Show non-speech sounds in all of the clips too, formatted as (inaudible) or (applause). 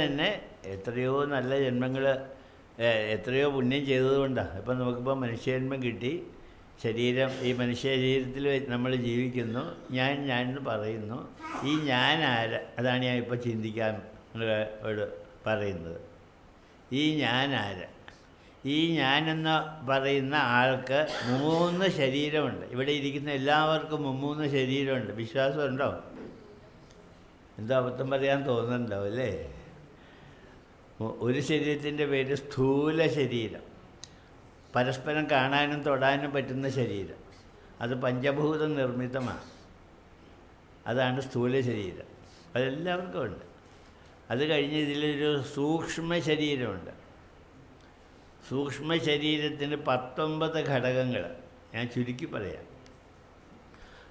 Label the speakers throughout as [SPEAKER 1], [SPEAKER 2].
[SPEAKER 1] തന്നെ എത്രയോ നല്ല ജന്മങ്ങൾ എത്രയോ പുണ്യം ചെയ്തതുകൊണ്ടാണ് ഇപ്പം നമുക്കിപ്പോൾ മനുഷ്യജന്മം കിട്ടി. ശരീരം ഈ മനുഷ്യ ശരീരത്തിൽ നമ്മൾ ജീവിക്കുന്നു. ഞാൻ ഞാൻ എന്ന് പറയുന്നു. ഈ ഞാൻ ആര്? അതാണ് ഞാൻ ഇപ്പോൾ ചിന്തിക്കാൻ നിങ്ങളോട് പറയുന്നത്. ഈ ഞാൻ ആര്? ഈ ഞാനെന്ന് പറയുന്ന ആൾക്ക് മൂന്ന് ശരീരമുണ്ട്. ഇവിടെ ഇരിക്കുന്ന എല്ലാവർക്കും മൂന്ന് ശരീരമുണ്ട്. വിശ്വാസമുണ്ടോ? എന്തോ അബദ്ധം പറയാൻ തോന്നുന്നുണ്ടാവും അല്ലേ? ഒരു ശരീരത്തിന്റെ പേര് സ്ഥൂല ശരീരം. പരസ്പരം കാണാനും തൊടാനും പറ്റുന്ന ശരീരം. അത് പഞ്ചഭൂത നിർമ്മിതമാണ്. അതാണ് സ്ഥൂല ശരീരം. അതെല്ലാവർക്കും ഉണ്ട്. അത് കഴിഞ്ഞ് ഇതിലൊരു സൂക്ഷ്മ ശരീരമുണ്ട്. സൂക്ഷ്മ ശരീരത്തിന് പത്തൊമ്പത് ഘടകങ്ങൾ ഞാൻ ചുരുക്കി പറയാം.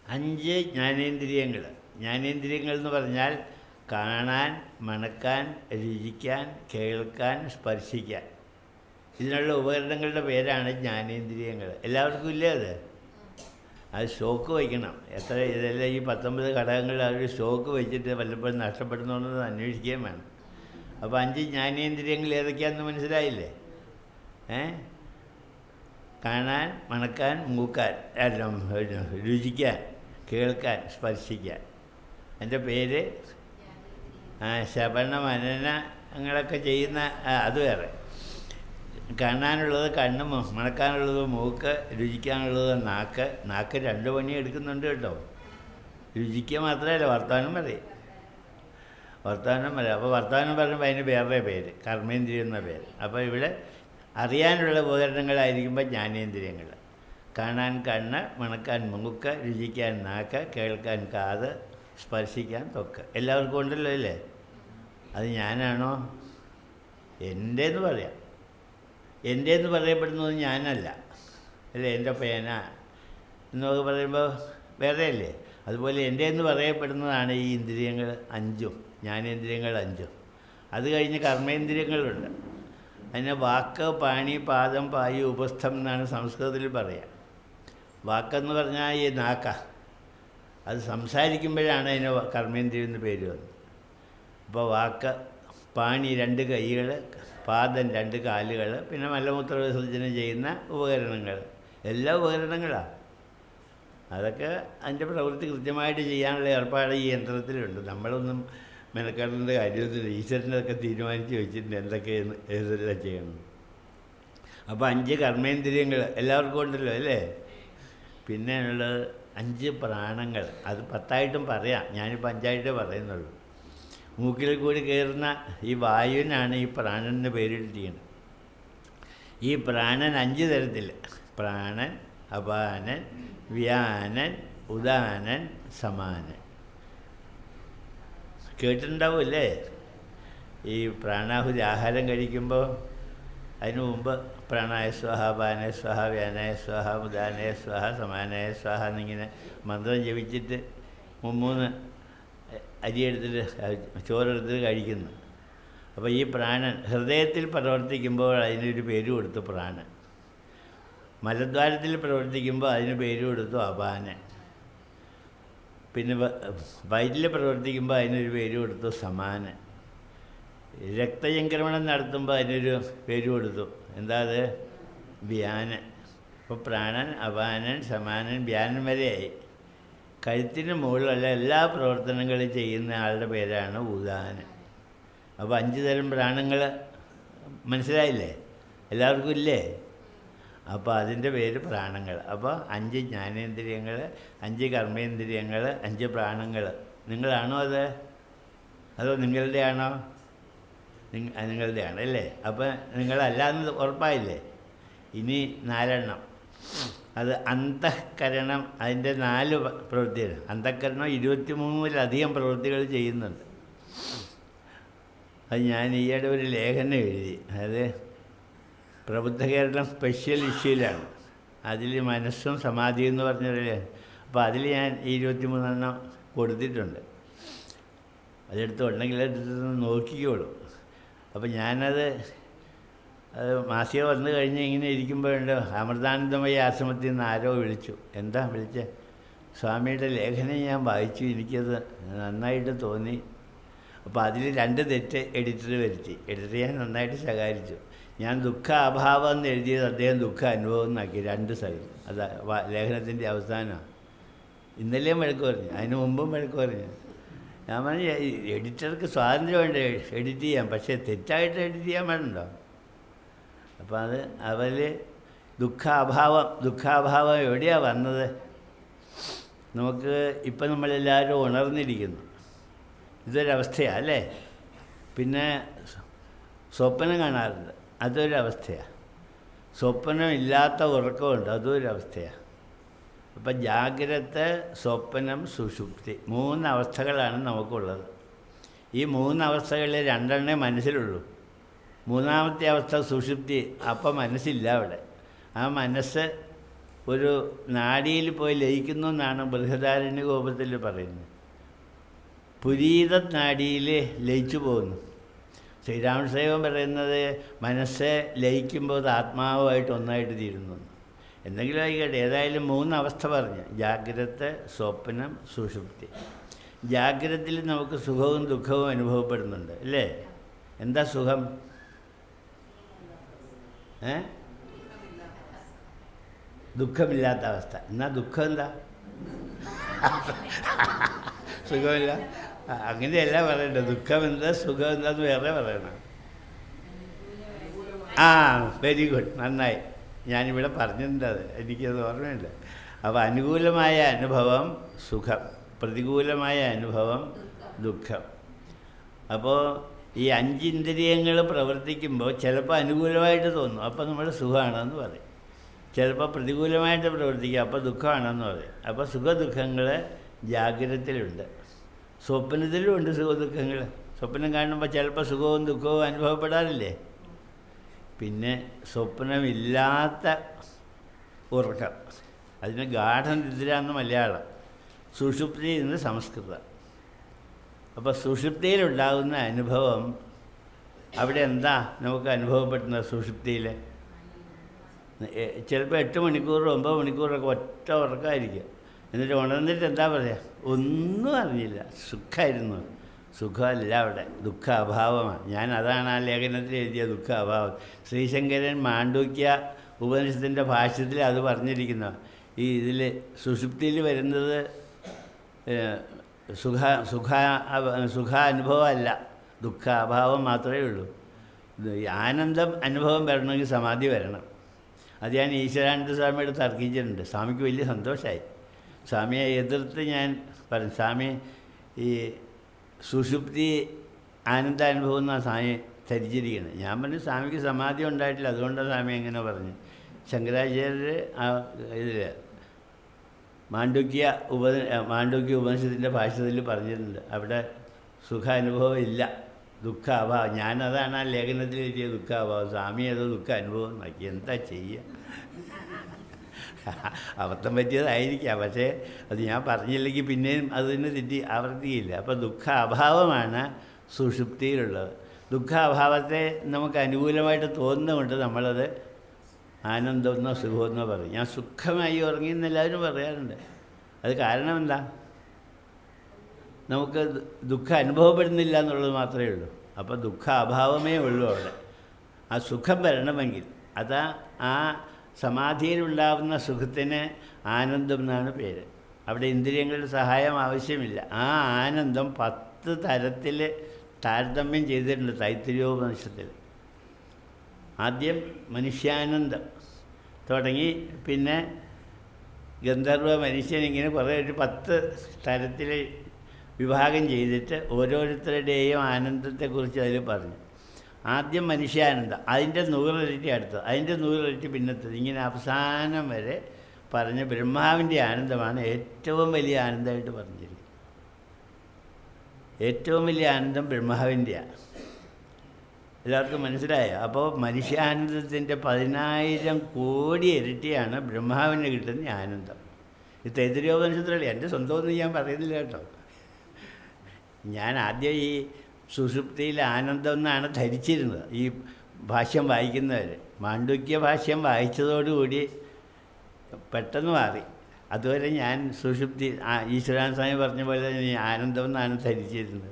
[SPEAKER 1] അഞ്ച് ജ്ഞാനേന്ദ്രിയങ്ങൾ ജ്ഞാനേന്ദ്രിയങ്ങൾ എന്ന് പറഞ്ഞാൽ കാണാൻ മണക്കാൻ രുചിക്കാൻ കേൾക്കാൻ സ്പർശിക്കാൻ. ഇതിനുള്ള ഉപകരണങ്ങളുടെ പേരാണ് ജ്ഞാനേന്ദ്രിയങ്ങൾ. എല്ലാവർക്കും ഇല്ലേ അത്? അത് സ്റ്റോക്ക് വയ്ക്കണം. എത്ര ഇതെല്ലാം ഈ പത്തൊമ്പത് ഘടകങ്ങളിൽ അവർ സ്റ്റോക്ക് വെച്ചിട്ട് വല്ലപ്പോഴും നഷ്ടപ്പെടുന്നുണ്ടെന്ന് അന്വേഷിക്കുകയും വേണം. അപ്പോൾ അഞ്ച് ജ്ഞാനേന്ദ്രിയങ്ങൾ ഏതൊക്കെയാണെന്ന് മനസ്സിലായില്ലേ? ഏ? കാണാൻ മണക്കാൻ മൂക്കാൻ രുചിക്കാൻ കേൾക്കാൻ സ്പർശിക്കാൻ. എന്റെ പേര് മനന മനനങ്ങളൊക്കെ ചെയ്യുന്ന അത് വേറെ. കാണാനുള്ളത് കണ്ണ് മണക്കാനുള്ളത് മൂക്ക് രുചിക്കാനുള്ളത് നാക്ക്. നാക്ക് രണ്ട് പണി എടുക്കുന്നുണ്ട് കേട്ടോ. രുചിക്കുക മാത്രമല്ല വർത്തമാനം മതി വർത്തമാനം മതി അപ്പോൾ വർത്തമാനം പറയുമ്പോൾ അതിന് വേറെ പേര് കർമ്മേന്ദ്രിയം എന്ന പേര്. അപ്പോൾ ഇവിടെ അറിയാനുള്ള ഉപകരണങ്ങളായിരിക്കുമ്പോൾ ജ്ഞാനേന്ദ്രിയങ്ങൾ കാണാൻ കണ്ണ് മണക്കാൻ മൂക്ക് രുചിക്കാൻ നാക്ക് കേൾക്കാൻ കാത് സ്പർശിക്കാൻ തൊക്ക്. എല്ലാവർക്കും ഉണ്ടല്ലോ അല്ലേ? അത് ഞാനാണോ? എന്റെ എന്ന് പറയാം. എന്റെ എന്ന് പറയപ്പെടുന്നത് ഞാനല്ല. അല്ലേ? എന്റെ പേന എന്നൊക്കെ പറയുമ്പോൾ വേറെയല്ലേ? അതുപോലെ എന്റെ എന്ന് പറയപ്പെടുന്നതാണ് ഈ ഇന്ദ്രിയങ്ങൾ അഞ്ചും ജ്ഞാനേന്ദ്രിയങ്ങൾ അഞ്ചും. അത് കഴിഞ്ഞ് കർമ്മേന്ദ്രിയങ്ങളുണ്ട്. അതിനെ വാക്ക് പാണി പാദം പായി ഉപസ്ഥം എന്നാണ് സംസ്കൃതത്തിൽ പറയുക വാക്കെന്ന് പറഞ്ഞാൽ ഈ നാക്ക. അത് സംസാരിക്കുമ്പോഴാണ് അതിന് കർമ്മേന്ദ്രിയം എന്ന് പേര് വന്നത്. അപ്പോൾ വാക്ക് പാണി രണ്ട് കൈകൾ പാദം രണ്ട് കാലുകൾ പിന്നെ മലമൂത്ര വിസർജനം ചെയ്യുന്ന ഉപകരണങ്ങൾ. എല്ലാ ഉപകരണങ്ങളാണ് അതൊക്കെ അതിന്റെ പ്രവൃത്തി കൃത്യമായിട്ട് ചെയ്യാനുള്ള ഏർപ്പാട് ഈ യന്ത്രത്തിലുണ്ട്. നമ്മളൊന്നും മെനക്കെടേണ്ട കാര്യമൊന്നുമില്ല. ഈശ്വരനൊക്കെ തീരുമാനിച്ച് വെച്ചിട്ടുണ്ട് എന്തൊക്കെയെന്ന് ഏതെല്ലാം ചെയ്യണം. അപ്പോൾ അഞ്ച് കർമ്മേന്ദ്രിയങ്ങൾ എല്ലാവർക്കും ഉണ്ടല്ലോ അല്ലേ? പിന്നെ ഉള്ളത് അഞ്ച് പ്രാണങ്ങൾ. അത് പത്തായിട്ടും പറയാം. ഞാനിപ്പോൾ അഞ്ചായിട്ടേ പറയുന്നുള്ളൂ. മൂക്കിൽ കൂടി കയറുന്ന ഈ വായുവിനാണ് ഈ പ്രാണൻ എന്ന് പേരിട്ടിരിക്കുന്നത് ഈ പ്രാണൻ അഞ്ച് തരത്തിൽ. പ്രാണൻ അപാനൻ വ്യാനൻ ഉദാനൻ സമാനൻ. കേട്ടിട്ടുണ്ടാവില്ലേ ഈ പ്രാണാഹുതി ആഹാരം കഴിക്കുമ്പോൾ അതിനു മുമ്പ് പ്രാണായ സ്വാഹ പാനായ സ്വാഹ വ്യാനായ സ്വാഹ മുദാനായ സ്വാഹ സമാനായ സ്വാഹ എന്നിങ്ങനെ മന്ത്രം ജപിച്ചിട്ട് മുമ്മൂന്ന് അരിയെടുത്തിട്ട് ചോറെടുത്തിട്ട് കഴിക്കുന്നു. അപ്പോൾ ഈ പ്രാണൻ ഹൃദയത്തിൽ പ്രവർത്തിക്കുമ്പോൾ അതിനൊരു പേര് കൊടുത്തു പ്രാണൻ. മലദ്വാരത്തിൽ പ്രവർത്തിക്കുമ്പോൾ അതിന് പേര് കൊടുത്തു അപാനൻ. പിന്നെ വയറ്റിൽ പ്രവർത്തിക്കുമ്പോൾ അതിനൊരു പേര് കൊടുത്തു സമാനൻ. രക്തചംക്രമണം നടത്തുമ്പോൾ അതിനൊരു പേര് കൊടുത്തു എന്താ അത്? വ്യാനൻ അപ്പോൾ പ്രാണൻ അപാനൻ സമാനൻ വ്യാനൻ വരെയായി. കഴുത്തിന് മുകളിലുള്ള എല്ലാ പ്രവർത്തനങ്ങളും ചെയ്യുന്ന ആളുടെ പേരാണ് ഉദാനൻ അപ്പോൾ അഞ്ച് തരം പ്രാണങ്ങൾ മനസ്സിലായില്ലേ? എല്ലാവർക്കും ഇല്ലേ? അപ്പോൾ അതിന്റെ പേര് പ്രാണങ്ങൾ. അപ്പോൾ അഞ്ച് ജ്ഞാനേന്ദ്രിയങ്ങൾ അഞ്ച് കർമ്മേന്ദ്രിയങ്ങൾ അഞ്ച് പ്രാണങ്ങൾ. നിങ്ങളാണോ അത്? അതോ നിങ്ങളുടെ ആണോ നിങ്ങ- നിങ്ങളുടെ ആണ് അല്ലേ? അപ്പോൾ നിങ്ങളല്ലാന്ന് ഉറപ്പായില്ലേ? ഇനി നാലെണ്ണം. അത് അന്തഃകരണം അതിന്റെ നാല് പ്രവൃത്തികൾ അന്തഃകരണം ഇരുപത്തി മൂന്നിലധികം പ്രവൃത്തികൾ ചെയ്യുന്നുണ്ട്. അത് ഞാൻ ഈയിടെ ഒരു ലേഖനം എഴുതി. അതായത് പ്രബുദ്ധ കേരളം സ്പെഷ്യൽ ഇഷ്യൂലാണ് അതിൽ മനസ്സും സമാധിയും എന്ന് പറഞ്ഞൊരു അപ്പോൾ അതിൽ ഞാൻ ഇരുപത്തി മൂന്നെണ്ണം കൊടുത്തിട്ടുണ്ട്. അതെടുത്ത് ഉണ്ടെങ്കിൽ എടുത്ത് നോക്കിക്കോളൂ. അപ്പോൾ ഞാനത് അത് മാസിക വന്നു കഴിഞ്ഞ് ഇങ്ങനെ ഇരിക്കുമ്പോഴുണ്ട് അമൃതാനന്ദമയ ആശ്രമത്തിൽ നിന്ന് ആരോ വിളിച്ചു. എന്താ വിളിച്ചേ? സ്വാമിയുടെ ലേഖനം ഞാൻ വായിച്ചു എനിക്കത് നന്നായിട്ട് തോന്നി. അപ്പോൾ അതിൽ രണ്ട് തെറ്റ് എഡിറ്റർ വരുത്തി. എഡിറ്റർ ഞാൻ നന്നായിട്ട് ശകാരിച്ചു. ഞാൻ ദുഃഖ അഭാവം എന്ന് എഴുതിയത് അദ്ദേഹം ദുഃഖ അനുഭവം എന്നാക്കി രണ്ട് സ്ഥലം അത് ലേഖനത്തിന്റെ അവസാനമാണ് ഇന്നലെയും വഴക്ക് പറഞ്ഞു അതിന് മുമ്പും വഴക്ക് പറഞ്ഞു ഞാൻ പറഞ്ഞു "ഈ എഡിറ്റർക്ക് സ്വാതന്ത്ര്യമുണ്ട് എഡിറ്റ് ചെയ്യാം പക്ഷേ തെറ്റായിട്ട് എഡിറ്റ് ചെയ്യാൻ വേണ്ടല്ലോ അപ്പോൾ അത് അവൽ ദുഃഖാഭാവം ദുഃഖാഭാവം എവിടെയാണ് വന്നത്? നമുക്ക് ഇപ്പം നമ്മളെല്ലാവരും ഉണർന്നിരിക്കുന്നു. ഇതൊരവസ്ഥയാണ് അല്ലേ? പിന്നെ സ്വ- സ്വപ്നം കാണാറുണ്ട്. അതൊരവസ്ഥയാണ് സ്വപ്നം ഇല്ലാത്ത ഉറക്കമുണ്ട്. അതും അവസ്ഥയാണ് അപ്പം ജാഗ്രത സ്വപ്നം സുഷുപ്തി മൂന്ന് അവസ്ഥകളാണ് നമുക്കുള്ളത്. ഈ മൂന്ന് അവസ്ഥകളിൽ രണ്ടെണ്ണേ മനസ്സിലുള്ളൂ. മൂന്നാമത്തെ അവസ്ഥ സുഷുപ്തി അപ്പം മനസ്സില്ല അവിടെ. ആ മനസ്സ് ഒരു നാടിയിൽ പോയി ലയിക്കുന്നു എന്നാണ് ബൃഹദാരണ്യ കോപത്തിൽ പറയുന്നത്. പുരീത നാടിയിൽ ലയിച്ചു പോകുന്നു. ശ്രീരാമസേവൻ പറയുന്നത് മനസ്സെ ലയിക്കുമ്പോൾ അത് ആത്മാവുമായിട്ട് ഒന്നായിട്ട് തീരുന്നു. എന്തെങ്കിലും ആയിക്കോട്ടെ ഏതായാലും മൂന്ന് അവസ്ഥ പറഞ്ഞു. ജാഗ്രത സ്വപ്നം സുഷുപ്തി. ജാഗ്രതയിൽ നമുക്ക് സുഖവും ദുഃഖവും അനുഭവപ്പെടുന്നുണ്ട് അല്ലേ? എന്താ സുഖം? ഏ? ദുഃഖമില്ലാത്ത അവസ്ഥ. എന്നാൽ ദുഃഖം എന്താ? സുഖമില്ല? അങ്ങനെയല്ല പറയണ്ട. ദുഃഖം എന്താ സുഖം എന്താന്ന് വേറെ പറയണം. ആ വെരി ഗുഡ് നന്നായി. ഞാനിവിടെ പറഞ്ഞിട്ടുണ്ട് അത്. എനിക്കത് ഓർമ്മയുണ്ട്. അപ്പോൾ അനുകൂലമായ അനുഭവം സുഖം. പ്രതികൂലമായ അനുഭവം ദുഃഖം. അപ്പോൾ ഈ അഞ്ചിന്ദ്രിയങ്ങൾ പ്രവർത്തിക്കുമ്പോൾ ചിലപ്പോൾ അനുകൂലമായിട്ട് തോന്നും. അപ്പോൾ നമ്മൾ സുഖമാണെന്ന് പറയും. ചിലപ്പോൾ പ്രതികൂലമായിട്ട് പ്രവർത്തിക്കുക അപ്പോൾ ദുഃഖമാണെന്ന് പറയും. അപ്പോൾ സുഖദുഃഖങ്ങൾ ജാഗ്രതത്തിലുണ്ട്. സ്വപ്നത്തിലും ഉണ്ട് സുഖദുഃഖങ്ങൾ. സ്വപ്നം കാണുമ്പോൾ ചിലപ്പോൾ സുഖവും ദുഃഖവും അനുഭവപ്പെടാറില്ലേ? പിന്നെ സ്വപ്നമില്ലാത്ത ഉറക്കം. അതിന് ഗാഠനിദ്ര എന്ന് മലയാളം. സുഷുപ്തി എന്ന് സംസ്കൃതം. അപ്പോൾ സുഷുപ്തിയിലുണ്ടാകുന്ന അനുഭവം അവിടെ എന്താ? നമുക്ക് അനുഭവപ്പെടുന്നത് സുഷുപ്തിയിൽ ചിലപ്പോൾ എട്ട് മണിക്കൂർ ഒമ്പത് മണിക്കൂറൊക്കെ ഒറ്റ ഉറക്കമായിരിക്കും. എന്നിട്ട് ഉണർന്നിട്ട് എന്താ പറയുക ഒന്നും അറിഞ്ഞില്ല. സുഖമായിരുന്നു സുഖമല്ല അവിടെ. ദുഃഖ അഭാവമാണ് ഞാൻ അതാണ് ആ ലേഖനത്തിൽ എഴുതിയ ദുഃഖ അഭാവം ശ്രീശങ്കരൻ മാണ്ഡൂക്യ ഉപനിഷത്തിന്റെ ഭാഷ്യത്തിൽ അത് പറഞ്ഞിരിക്കുന്നു. ഈ ഇതിൽ സുഷുപ്തിയിൽ വരുന്നത് സുഖ സുഖ സുഖാനുഭവമല്ല. ദുഃഖ അഭാവം മാത്രമേ ഉള്ളൂ. ആനന്ദം അനുഭവം വരണമെങ്കിൽ സമാധി വരണം. അത് ഞാൻ ഈശ്വരാനന്ദ സ്വാമിയോട് തർക്കിച്ചിട്ടുണ്ട്. സ്വാമിക്ക് വലിയ സന്തോഷമായി. സ്വാമിയെ എതിർത്ത് ഞാൻ പറഞ്ഞു സ്വാമി ഈ സുഷുപ്തി ആനന്ദാനുഭവം എന്നാണ് സ്വാമി ധരിച്ചിരിക്കുന്നത് ഞാൻ പറഞ്ഞു സ്വാമിക്ക് സമാധി ഉണ്ടായിട്ടില്ല. അതുകൊണ്ടാണ് സ്വാമി എങ്ങനെ പറഞ്ഞു. ശങ്കരാചാര്യർ ആ ഇതിൽ മാണ്ഡുക്യ ഉപ മാണ്ഡുക്യ ഉപനിഷത്തിന്റെ ഭാഷത്തിൽ പറഞ്ഞിട്ടുണ്ട്. അവിടെ സുഖാനുഭവം ഇല്ല. ദുഃഖ അഭാവം ഞാനതാണ് ആ ലേഖനത്തിൽ എഴുതിയ ദുഃഖാഭാവം. സ്വാമി ഏതോ ദുഃഖ അനുഭവം നോക്കി എന്താ ചെയ്യുക? (laughs) അബദ്ധം പറ്റിയതായിരിക്കാം. പക്ഷേ അത് ഞാൻ പറഞ്ഞില്ലെങ്കിൽ പിന്നെയും അതിന് തെറ്റി ആവർത്തിക്കില്ല. അപ്പോൾ ദുഃഖ അഭാവമാണ് സുഷുപ്തിയിലുള്ളത്. ദുഃഖ അഭാവത്തെ നമുക്ക് അനുകൂലമായിട്ട് തോന്നുന്നതുകൊണ്ട് നമ്മളത് ആനന്ദമെന്നോ സുഖമെന്നോ പറയും. ഞാൻ സുഖമായി ഉറങ്ങി എന്ന് എല്ലാവരും പറയാറുണ്ട്. അത് കാരണം എന്താ? നമുക്ക് ദുഃഖം അനുഭവപ്പെടുന്നില്ല എന്നുള്ളത് മാത്രമേ ഉള്ളൂ. അപ്പോൾ ദുഃഖ അഭാവമേ ഉള്ളൂ അവിടെ. ആ സുഖം വരണമെങ്കിൽ. അതാ ആ സമാധിയിലുണ്ടാവുന്ന സുഖത്തിന് ആനന്ദം എന്നാണ് പേര്. അവിടെ ഇന്ദ്രിയങ്ങളുടെ സഹായം ആവശ്യമില്ല. ആ ആനന്ദം പത്ത് തരത്തിൽ താരതമ്യം ചെയ്തിട്ടുണ്ട് തൈത്തിരിയോപനിഷത്തിൽ. ആദ്യം മനുഷ്യാനന്ദം തുടങ്ങി പിന്നെ ഗന്ധർവ മനുഷ്യൻ ഇങ്ങനെ കുറേ ഒരു പത്ത് തരത്തിൽ വിഭാഗം ചെയ്തിട്ട് ഓരോരുത്തരുടെയും ആനന്ദത്തെക്കുറിച്ച് അതിൽ പറഞ്ഞു. ആദ്യം മനുഷ്യാനന്ദം അതിന്റെ നൂറിരട്ടി അടുത്തത് അതിന്റെ നൂറിരട്ടി പിന്നത്തത്. ഇങ്ങനെ അവസാനം വരെ പറഞ്ഞ ബ്രഹ്മാവിന്റെ ആനന്ദമാണ് ഏറ്റവും വലിയ ആനന്ദമായിട്ട് പറഞ്ഞിരിക്കുന്നത്. ഏറ്റവും വലിയ ആനന്ദം ബ്രഹ്മാവിന്റെയാണ്. എല്ലാവർക്കും മനസ്സിലായോ? അപ്പോൾ മനുഷ്യാനന്ദത്തിന്റെ പതിനായിരം കോടി ഇരട്ടിയാണ് ബ്രഹ്മാവിന് കിട്ടുന്ന ആനന്ദം. ഇത് തൈത്തിരിയോപനിഷത്തിലുള്ള എന്റെ സ്വന്തമൊന്നും ഞാൻ പറയുന്നില്ല കേട്ടോ. ഞാൻ ആദ്യം ഈ സുഷുപ്തിയിൽ ആനന്ദം എന്നാണ് ധരിച്ചിരുന്നത്. ഈ ഭാഷ്യം വായിക്കുന്നവർ മാണ്ഡുക്യ ഭാഷ്യം വായിച്ചതോടുകൂടി പെട്ടെന്ന് മാറി. അതുവരെ ഞാൻ സുഷുപ്തി ഈശ്വരാൻ സ്വാമി പറഞ്ഞ പോലെ തന്നെ ആനന്ദം എന്നാണ് ധരിച്ചിരുന്നത്.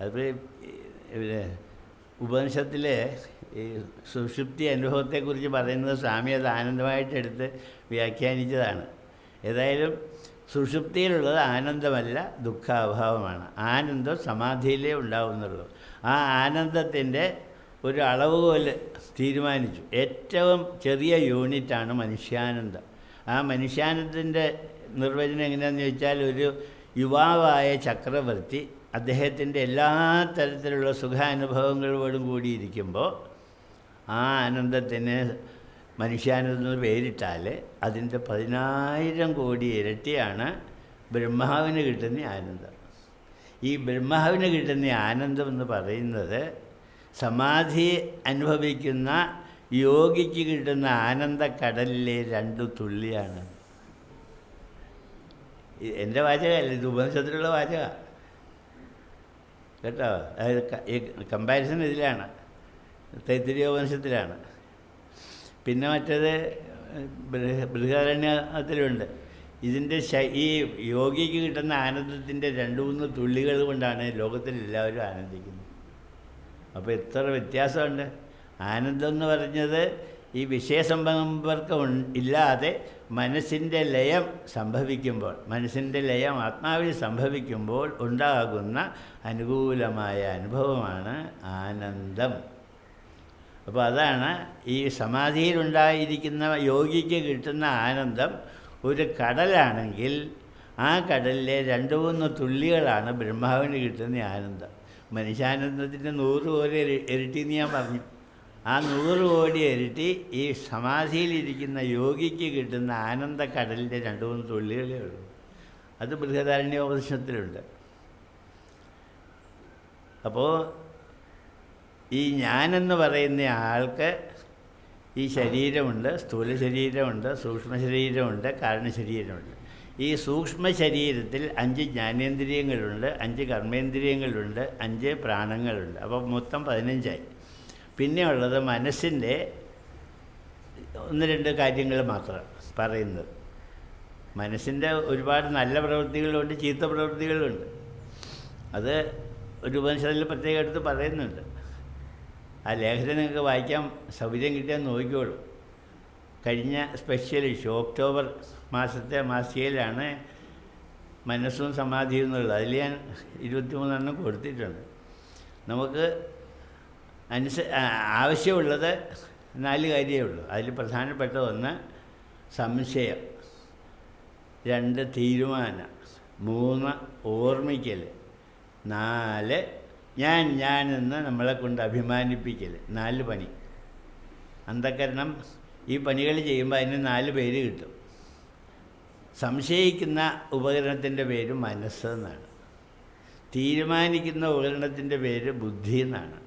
[SPEAKER 1] അതുപോലെ ഇവിടെ ഉപനിഷത്തിലെ ഈ സുഷുപ്തി അനുഭവത്തെക്കുറിച്ച് പറയുന്നത് സ്വാമി അത് ആനന്ദമായിട്ടെടുത്ത് വ്യാഖ്യാനിച്ചതാണ്. ഏതായാലും സുഷുപ്തിയിലുള്ളത് ആനന്ദമല്ല ദുഃഖാഭാവമാണ്. ആനന്ദം സമാധിയിലേ ഉണ്ടാവുന്നുള്ളൂ. ആ ആനന്ദത്തിന്റെ ഒരു അളവുകോൽ തീരുമാനിച്ചു. ഏറ്റവും ചെറിയ യൂണിറ്റാണ് മനുഷ്യാനന്ദം. ആ മനുഷ്യാനന്ദത്തിന്റെ നിർവചനം എങ്ങനെയാണെന്ന് ചോദിച്ചാൽ ഒരു യുവാവായ ചക്രവർത്തി അദ്ദേഹത്തിന്റെ എല്ലാ തരത്തിലുള്ള സുഖാനുഭവങ്ങളോടും കൂടിയിരിക്കുമ്പോൾ ആ ആനന്ദത്തിന് മനുഷ്യാനന്ദം എന്ന് പേരിട്ടാൽ അതിന്റെ പതിനായിരം കോടി ഇരട്ടിയാണ് ബ്രഹ്മാവിന് കിട്ടുന്ന ആനന്ദം. ഈ ബ്രഹ്മാവിന് കിട്ടുന്ന ആനന്ദം എന്ന് പറയുന്നത് സമാധി അനുഭവിക്കുന്ന യോഗിക്ക് കിട്ടുന്ന ആനന്ദക്കടലിലെ രണ്ട് തുള്ളിയാണ്. എന്റെ വാചകമല്ല ഇത് ഉപനിഷത്തിലുള്ള വാചക കേട്ടോ? അതായത് കമ്പാരിസൺ ഇതിലാണ്. തൈത്തിരി ഉപനിഷത്തിലാണ് പിന്നെ മറ്റേത് ബൃഹ- ബൃഹദാരണ്യത്തിലുണ്ട് ഇതിന്റെ ഈ യോഗിക്ക് കിട്ടുന്ന ആനന്ദത്തിന്റെ രണ്ട് മൂന്ന് തുള്ളികൾ കൊണ്ടാണ് ലോകത്തിൽ എല്ലാവരും ആനന്ദിക്കുന്നത്. അപ്പോൾ എത്ര വ്യത്യാസമുണ്ട്. ആനന്ദം എന്ന് പറഞ്ഞത് ഈ വിഷയസമ്പർക്കം ഇല്ലാതെ മനസ്സിന്റെ ലയം സംഭവിക്കുമ്പോൾ മനസ്സിന്റെ ലയം ആത്മാവിൽ സംഭവിക്കുമ്പോൾ ഉണ്ടാകുന്ന അനുകൂലമായ അനുഭവമാണ് ആനന്ദം. അപ്പോൾ അതാണ് ഈ സമാധിയിലുണ്ടായിരിക്കുന്ന യോഗിക്ക് കിട്ടുന്ന ആനന്ദം. ഒരു കടലാണെങ്കിൽ ആ കടലിലെ രണ്ട് മൂന്ന് തുള്ളികളാണ് ബ്രഹ്മാവിന് കിട്ടുന്ന ആനന്ദം. മനുഷ്യാനന്ദത്തിന്റെ നൂറ് കോടി ഇര- ഇരട്ടി എന്ന് ഞാൻ പറഞ്ഞു. ആ നൂറ് കോടി ഇരട്ടി ഈ സമാധിയിലിരിക്കുന്ന യോഗിക്ക് കിട്ടുന്ന ആനന്ദ കടലിന്റെ രണ്ട് മൂന്ന് തുള്ളികളേ ഉള്ളൂ. അത് ബൃഹദാരണ്യോപദേശത്തിലുണ്ട് അപ്പോൾ ഈ ഞാനെന്ന് പറയുന്ന ആൾക്ക് ഈ ശരീരമുണ്ട് സ്ഥൂല ശരീരമുണ്ട് സൂക്ഷ്മ ശരീരമുണ്ട് കാരണ ശരീരമുണ്ട്. ഈ സൂക്ഷ്മ ശരീരത്തിൽ അഞ്ച് ജ്ഞാനേന്ദ്രിയങ്ങളുണ്ട് അഞ്ച് കർമ്മേന്ദ്രിയങ്ങളുണ്ട് അഞ്ച് പ്രാണങ്ങളുണ്ട്. അപ്പോൾ മൊത്തം പതിനഞ്ചായി. പിന്നെ ഉള്ളത് മനസ്സിന്റെ ഒന്ന് രണ്ട് കാര്യങ്ങൾ മാത്രം പറയുന്നത്. മനസ്സിന്റെ ഒരുപാട് നല്ല പ്രവൃത്തികളുണ്ട് ചീത്ത പ്രവൃത്തികളുണ്ട്. അത് ഒരു ഉപനിഷത്തിൽ പ്രത്യേകം എടുത്ത് പറയുന്നുണ്ട്. ആ ലേഖനം നിങ്ങൾക്ക് വായിക്കാൻ സൗകര്യം കിട്ടിയാൽ നോക്കിക്കോളൂ. കഴിഞ്ഞ സ്പെഷ്യൽ ഇഷ്യൂ ഒക്ടോബർ മാസത്തെ മാസികയിലാണ് മനസ്സും സമാധിയും എന്നുള്ളത്. അതിൽ ഞാൻ ഇരുപത്തിമൂന്നെണ്ണം കൊടുത്തിട്ടുണ്ട്. നമുക്ക് അനുസ ആവശ്യമുള്ളത് നാല് കാര്യമേ ഉള്ളൂ. അതിൽ പ്രധാനപ്പെട്ട ഒന്ന് സംശയം. രണ്ട് തീരുമാനം. മൂന്ന് ഓർമ്മിക്കൽ നാല് ഞാൻ ഞാൻ എന്ന് നമ്മളെ കൊണ്ട് അഭിമാനിപ്പിക്കൽ നാല് പണി. അന്ധകരണം ഈ പണികൾ ചെയ്യുമ്പോൾ അതിന് നാല് പേര് കിട്ടും. സംശയിക്കുന്ന ഉപകരണത്തിന്റെ പേര് മനസ്സ് എന്നാണ്. തീരുമാനിക്കുന്ന ഉപകരണത്തിന്റെ പേര് ബുദ്ധി എന്നാണ്.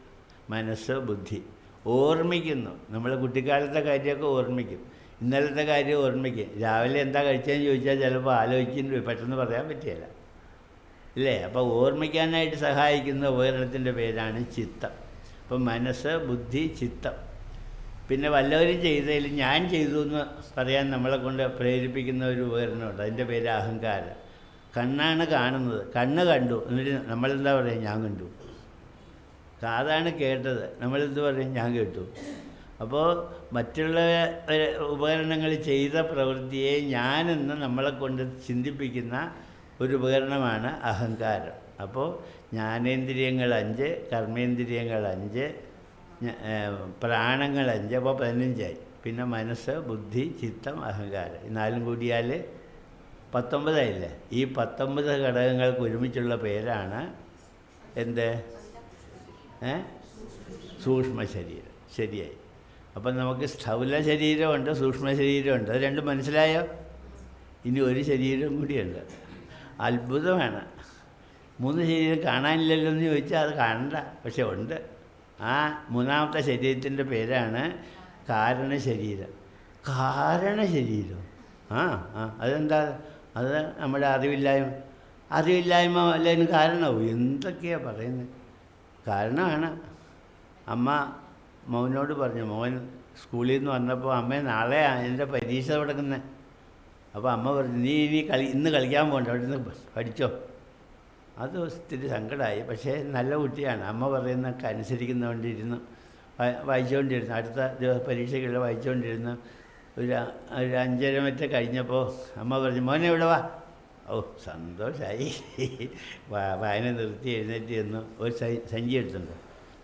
[SPEAKER 1] മനസ്സ് ബുദ്ധി. ഓർമ്മിക്കുന്നു. നമ്മൾ കുട്ടിക്കാലത്തെ കാര്യമൊക്കെ ഓർമ്മിക്കും. ഇന്നലത്തെ കാര്യം ഓർമ്മിക്കും. രാവിലെ എന്താ കഴിച്ചതെന്ന് ചോദിച്ചാൽ ചിലപ്പോൾ ആലോചിക്കുന്നു പെട്ടെന്ന് പറയാൻ പറ്റിയല്ല ഇല്ലേ? അപ്പോൾ ഓർമ്മിക്കാനായിട്ട് സഹായിക്കുന്ന ഉപകരണത്തിന്റെ പേരാണ് ചിത്തം. അപ്പം മനസ്സ് ബുദ്ധി ചിത്തം. പിന്നെ വല്ലവരും ചെയ്തതിൽ ഞാൻ ചെയ്തു എന്ന് പറയാൻ നമ്മളെ കൊണ്ട് പ്രേരിപ്പിക്കുന്ന ഒരു ഉപകരണമുണ്ട്. അതിന്റെ പേര് അഹങ്കാരം. കണ്ണാണ് കാണുന്നത്. കണ്ണ് കണ്ടു. എന്നിട്ട് നമ്മളെന്താ പറയുക? ഞാൻ കണ്ടു. കാതാണ് കേട്ടത്. നമ്മളെന്ത് പറയും? ഞാൻ കേട്ടു. അപ്പോൾ മറ്റുള്ള ഉപകരണങ്ങൾ ചെയ്ത പ്രവൃത്തിയെ ഞാനെന്ന് നമ്മളെ കൊണ്ട് ചിന്തിപ്പിക്കുന്ന ഒരു ഉപകരണമാണ് അഹങ്കാരം. അപ്പോൾ ജ്ഞാനേന്ദ്രിയങ്ങൾ അഞ്ച് കർമ്മേന്ദ്രിയങ്ങൾ അഞ്ച് പ്രാണങ്ങൾ അഞ്ച് അപ്പോൾ പതിനഞ്ചായി പിന്നെ മനസ്സ് ബുദ്ധി ചിത്തം അഹങ്കാരം. ഈ നാലും കൂടിയാൽ പത്തൊമ്പതായില്ലേ ഈ പത്തൊമ്പത് ഘടകങ്ങൾക്ക് ഒരുമിച്ചുള്ള പേരാണ് എന്ത്? സൂക്ഷ്മ ശരീരം. ശരിയായി. അപ്പം നമുക്ക് സ്ഥൗല ശരീരമുണ്ട് സൂക്ഷ്മ ശരീരമുണ്ട്. അത് രണ്ടും മനസ്സിലായോ? ഇനി ഒരു ശരീരം കൂടിയുണ്ട്. അത്ഭുതമാണ്. മൂന്ന് ശരീരം കാണാനില്ലല്ലോ എന്ന് ചോദിച്ചാൽ അത് കാണണ്ട പക്ഷെ ഉണ്ട്. ആ മൂന്നാമത്തെ ശരീരത്തിന്റെ പേരാണ് കാരണശരീരം. കാരണശരീരം. കാരണ ശരീരം ആ ആ അതെന്താ? അത് നമ്മുടെ അറിവില്ലായ്മ അറിവില്ലായ്മ അല്ലതിന് കാരണമാവും എന്തൊക്കെയാണ് പറയുന്നത് കാരണമാണ്. അമ്മ മോനോട് പറഞ്ഞു മോൻ സ്കൂളിൽ നിന്ന് വന്നപ്പോൾ അമ്മ നാളെ എന്റെ പരീക്ഷ തുടങ്ങുന്നത് അപ്പോൾ അമ്മ പറഞ്ഞു നീ ഇനി കളി ഇന്ന് കളിക്കാൻ പോകണ്ട അവിടെ നിന്ന് പഠിച്ചോ. അത് ഒത്തിരി സങ്കടമായി പക്ഷേ നല്ല കുട്ടിയാണ്. അമ്മ പറയുന്നൊക്കെ അനുസരിക്കുന്നതുകൊണ്ടിരുന്നു വായിച്ചുകൊണ്ടിരുന്നു അടുത്ത ദിവസം പരീക്ഷയ്ക്കുള്ള വായിച്ചുകൊണ്ടിരുന്നു ഒരു ഒരു അഞ്ചര മറ്റേ കഴിഞ്ഞപ്പോൾ അമ്മ പറഞ്ഞു മോനെ ഇവിടെ വാ. ഓ സന്തോഷമായി വായന നിർത്തി എഴുന്നേറ്റ് ചെന്നു ഒരു സഞ്ചി എടുത്തുണ്ട്.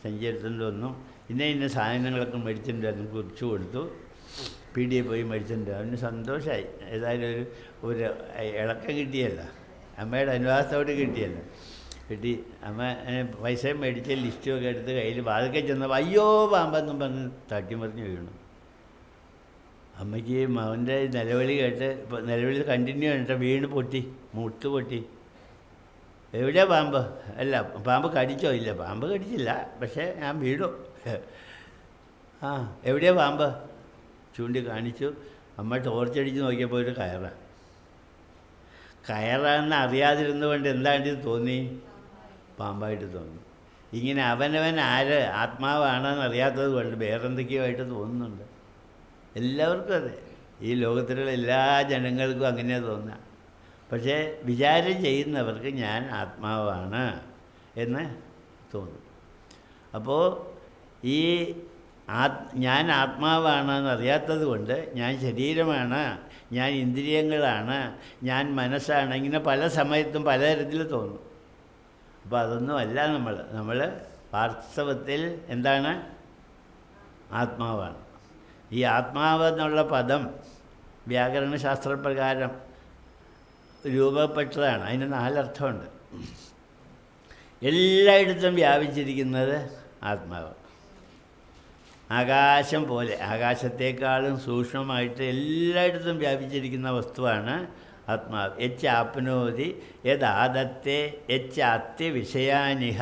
[SPEAKER 1] സഞ്ചി എടുത്തുകൊണ്ട് വന്നു. ഇന്ന ഇന്ന സാധനങ്ങളൊക്കെ മേടിച്ചിട്ടുണ്ടായിരുന്നു. കുറിച്ച് കൊടുത്തു. പീടിയെ പോയി മേടിച്ചിട്ടുണ്ട് അവന് സന്തോഷമായി ഏതായാലും ഒരു ഒരു ഇളക്കം കിട്ടിയല്ല. അമ്മയുടെ അനുവാദത്തോട് കിട്ടിയല്ല. കിട്ടി. അമ്മ പൈസ മേടിച്ച് ലിസ്റ്റും ഒക്കെ എടുത്ത് കയ്യിൽ വാതിക്കെ ചെന്നപ്പോൾ അയ്യോ പാമ്പെന്നും പറഞ്ഞ് തട്ടിമറിഞ്ഞ് വീണു. അമ്മയ്ക്ക് മകന്റെ നിലവിളി കേട്ട് നിലവിളി കണ്ടിന്യൂ ആയിട്ട് വീണ് പൊട്ടി മുട്ട് പൊട്ടി. എവിടെയാ പാമ്പ്? അല്ല പാമ്പ് കടിച്ചോ? ഇല്ല പാമ്പ് കടിച്ചില്ല. പക്ഷേ ഞാൻ വീണു. ആ എവിടെയാ പാമ്പ്? ചൂണ്ടി കാണിച്ചു അമ്മ ടോർച്ചടിച്ച് നോക്കിയപ്പോൾ ഒരു കയറാ. കയറാന്ന് അറിയാതിരുന്നുകൊണ്ട് എന്താണ്ട് തോന്നി? പാമ്പായിട്ട് തോന്നി. ഇങ്ങനെ അവനവൻ ആര് ആത്മാവാണെന്ന് അറിയാത്തത് കൊണ്ട് വേറെന്തൊക്കെയോ ആയിട്ട് തോന്നുന്നുണ്ട്. എല്ലാവർക്കും അതെ. ഈ ലോകത്തിലുള്ള എല്ലാ ജനങ്ങൾക്കും അങ്ങനെ തോന്നുക. പക്ഷേ വിചാരം ചെയ്യുന്നവർക്ക് ഞാൻ ആത്മാവാണ് എന്ന് തോന്നും. അപ്പോൾ ഈ ആത് ഞാൻ ആത്മാവാണെന്ന് അറിയാത്തത് കൊണ്ട് ഞാൻ ശരീരമാണ് ഞാൻ ഇന്ദ്രിയങ്ങളാണ് ഞാൻ മനസ്സാണ്. ഇങ്ങനെ പല സമയത്തും പലതരത്തിൽ തോന്നും. അപ്പോൾ അതൊന്നുമല്ല നമ്മൾ. നമ്മൾ വാസ്തവത്തിൽ എന്താണ്? ആത്മാവാണ്. ഈ ആത്മാവ് എന്നുള്ള പദം വ്യാകരണശാസ്ത്രപ്രകാരം രൂപപ്പെട്ടതാണ്. അതിന് നാലർത്ഥമുണ്ട്. എല്ലായിടത്തും വ്യാപിച്ചിരിക്കുന്നത് ആത്മാവ് ആകാശം പോലെ ആകാശത്തെക്കാളും സൂക്ഷ്മമായിട്ട് എല്ലായിടത്തും വ്യാപിച്ചിരിക്കുന്ന വസ്തുവാണ് ആത്മാവ്. എച്ച് ആപ്നോതി യഥാദത്തെ എച്ച് അത്യ വിഷയാനിഹ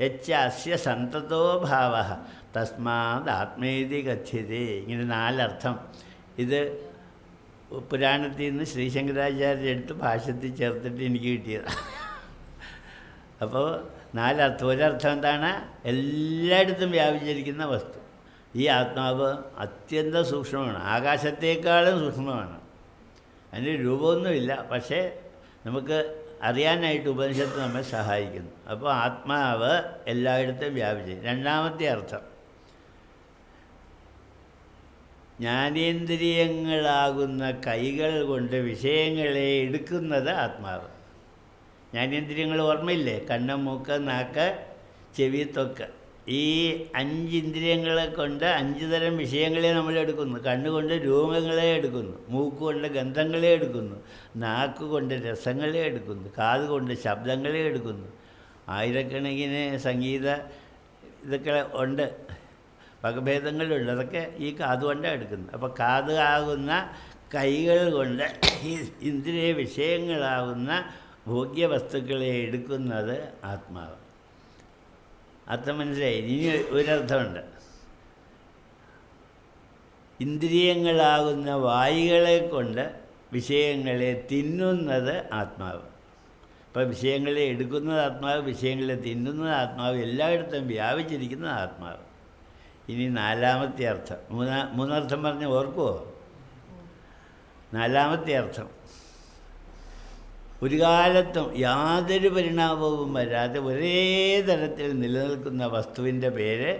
[SPEAKER 1] എച്ച് അസ്യ സന്തതോ ഭാവ തസ്മാത് ആത്മേതി കഥ്യതേ. ഇങ്ങനെ നാലർത്ഥം. ഇത് പുരാണത്തിൽ നിന്ന് ശ്രീശങ്കരാചാര്യ എടുത്ത് ഭാഷത്തിൽ ചേർത്തിട്ട് എനിക്ക് കിട്ടിയത്. അപ്പോൾ നാലർത്ഥം. ഒരർത്ഥം എന്താണ്? എല്ലായിടത്തും വ്യാപിച്ചിരിക്കുന്ന വസ്തു. ഈ ആത്മാവ് അത്യന്തം സൂക്ഷ്മമാണ്. ആകാശത്തേക്കാളും സൂക്ഷ്മമാണ്. അതിന് രൂപമൊന്നുമില്ല. പക്ഷേ നമുക്ക് അറിയാനായിട്ട് ഉപനിഷത്ത് നമ്മെ സഹായിക്കുന്നു. അപ്പോൾ ആത്മാവ് എല്ലായിടത്തും വ്യാപിച്ചു. രണ്ടാമത്തെ അർത്ഥം. ജ്ഞാനേന്ദ്രിയങ്ങളാകുന്ന കൈകൾ കൊണ്ട് വിഷയങ്ങളെ എടുക്കുന്നത് ആത്മാവ്. ജ്ഞാനേന്ദ്രിയങ്ങൾ ഓർമ്മയില്ലേ? കണ്ണ് മൂക്ക് നാക്ക് ചെവി ത്വക്ക് ഈ അഞ്ച് ഇന്ദ്രിയങ്ങളെ കൊണ്ട് അഞ്ച് തരം വിഷയങ്ങളെ നമ്മൾ എടുക്കുന്നു. കണ്ണുകൊണ്ട് രൂപങ്ങളെ എടുക്കുന്നു. മൂക്കുകൊണ്ട് ഗന്ധങ്ങളെ എടുക്കുന്നു. നാക്ക് കൊണ്ട് രസങ്ങളെ എടുക്കുന്നു. കാത് കൊണ്ട് ശബ്ദങ്ങളെ എടുക്കുന്നു. ആയിരക്കണക്കിന് സംഗീത ഇതൊക്കെ ഉണ്ട്. വകഭേദങ്ങളുണ്ട്. അതൊക്കെ ഈ കാത് കൊണ്ടാണ് എടുക്കുന്നത്. അപ്പോൾ കാത് ആകുന്ന കൈകൾ കൊണ്ട് ഈ ഇന്ദ്രിയ വിഷയങ്ങളാകുന്ന ഭോഗ്യവസ്തുക്കളെ എടുക്കുന്നത് ആത്മാവ് അർത്ഥം മനസ്സിലായി. ഇനി ഒരർത്ഥമുണ്ട്. ഇന്ദ്രിയങ്ങളാകുന്ന വായികളെ കൊണ്ട് വിഷയങ്ങളെ തിന്നുന്നത് ആത്മാവ്. അപ്പോൾ വിഷയങ്ങളെ എടുക്കുന്നത് ആത്മാവ് വിഷയങ്ങളെ തിന്നുന്നത് ആത്മാവ് എല്ലായിടത്തും വ്യാപിച്ചിരിക്കുന്നത് ആത്മാവ്. ഇനി നാലാമത്തെ അർത്ഥം. മൂന്നാ മൂന്നർത്ഥം പറഞ്ഞ് ഓർക്കുമോ നാലാമത്തെ അർത്ഥം. ഒരു കാലത്തും യാതൊരു പരിണാമവും വരാതെ ഒരേ തരത്തിൽ നിലനിൽക്കുന്ന വസ്തുവിന്റെ പേര്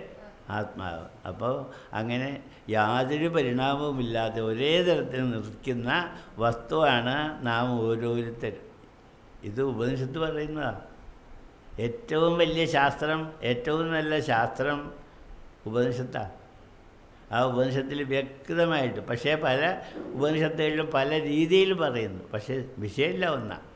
[SPEAKER 1] ആത്മാവ്. അപ്പോൾ അങ്ങനെ യാതൊരു പരിണാമവുമില്ലാതെ ഒരേ തരത്തിൽ നിൽക്കുന്ന വസ്തുവാണ് നാം ഓരോരുത്തരും ഇത് ഉപനിഷത്ത് പറയുന്നതാണ് ഏറ്റവും വലിയ ശാസ്ത്രം ഏറ്റവും നല്ല ശാസ്ത്രം ഉപനിഷത്താണ് ആ ഉപനിഷത്തിൽ വ്യക്തമായിട്ട് പക്ഷേ പല ഉപനിഷത്തുകളിലും പല രീതിയിൽ പറയുന്നു. പക്ഷേ വിഷയമില്ല ഒന്നാണ്